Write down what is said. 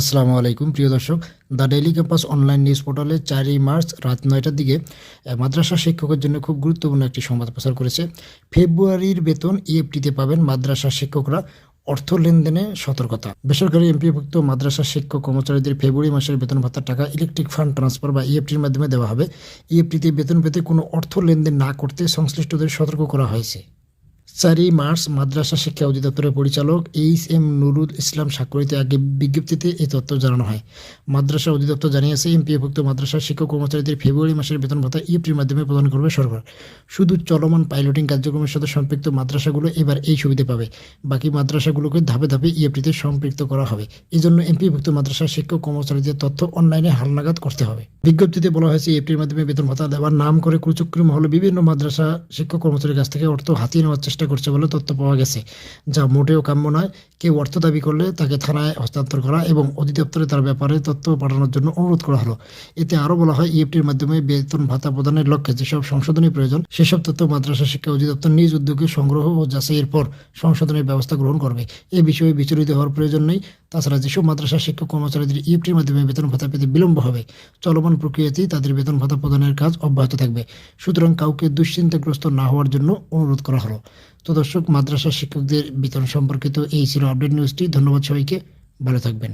আসসালামু আলাইকুম, প্রিয় দর্শক। The Daily Campus online news পোর্টালে চারই মার্চ রাত নয়টার দিকে মাদ্রাসা শিক্ষকের জন্য খুব গুরুত্বপূর্ণ একটি সংবাদ প্রচার করেছে। ফেব্রুয়ারির বেতন ইএফটিতে পাবেন মাদ্রাসা শিক্ষকরা। অর্থ লেনদেনে সতর্কতা। বেসরকারি এমপিভুক্ত মাদ্রাসা শিক্ষক কর্মচারীদের ফেব্রুয়ারি মাসের বেতন ভাতার টাকা, ইলেকট্রিক ফান্ড ট্রান্সফার বা ইএফটির মাধ্যমে দেওয়া হবে। ইএফটিতে বেতন পেতে কোনো অর্থ লেনদেন না করতে সংশ্লিষ্টদের সতর্ক করা হয়েছে। চারই মার্চ মাদ্রাসা শিক্ষা অধিদপ্তরের পরিচালক এইচ এম নুরুল ইসলাম স্বাক্ষরিত এক বিজ্ঞপ্তিতে এই তথ্য জানানো হয়। মাদ্রাসা অধিদপ্তর জানিয়েছে, এমপিএভুক্ত মাদ্রাসা শিক্ষক কর্মচারীদের ফেব্রুয়ারি মাসের বেতন ভাতা ইএফটির মাধ্যমে প্রদান করবে সরকার। শুধু চলমান পাইলটিং কার্যক্রমের সাথে সম্পৃক্ত মাদ্রাসাগুলো এবার এই সুবিধা পাবে। বাকি মাদ্রাসাগুলোকে ধাপে ধাপে ইএফটিতে সম্পৃক্ত করা হবে। এই জন্য এমপিভুক্ত মাদ্রাসা শিক্ষক কর্মচারীদের তথ্য অনলাইনে হালনাগাদ করতে হবে। বিজ্ঞপ্তিতে বলা হয়েছে ইএফটির মাধ্যমে বেতন ভাতা দেওয়ার নাম করে কুচক্রি মহলে বিভিন্ন মাদ্রাসা শিক্ষক কর্মচারীর কাছ থেকে অর্থ হাতিয়ে নেওয়ার চেষ্টা করছে বলে তথ্য পাওয়া গেছে, যা মোটেও কাম্য নয়। কেউ অর্থ দাবি করলে তাকে থানায় হস্তান্তর করা এবং অধিদপ্তরে তার ব্যাপারে তথ্য পাঠানোর জন্য অনুরোধ করা হলো। এতে আরও বলা হয়, ইএফটির মাধ্যমে বেতন ভাতা প্রদানের লক্ষ্যে যেসব সংশোধনী প্রয়োজন, সেসব তথ্য মাদ্রাসা শিক্ষা অধিদপ্তর নিজ উদ্যোগে সংগ্রহ ও যাচাইয়ের পর সংশোধনের ব্যবস্থা গ্রহণ করবে। এ বিষয়ে বিচলিত হওয়ার প্রয়োজন নেই। তাছাড়া যেসব মাদ্রাসা শিক্ষক কর্মচারীদের ইএফটির মাধ্যমে বেতন ভাতা পেতে বিলম্ব হবে, চলমান প্রক্রিয়াতেই তাদের বেতন ভাতা প্রদানের কাজ অব্যাহত থাকবে। সুতরাং কাউকে দুশ্চিন্তাগ্রস্ত না হওয়ার জন্য অনুরোধ করা হলো। তো দর্শক মাদ্রাসা শিক্ষকদের বিতরণ সম্পর্কিত এই ছিল আপডেট নিউজটি। ধন্যবাদ সবাইকে। ভালো থাকবেন।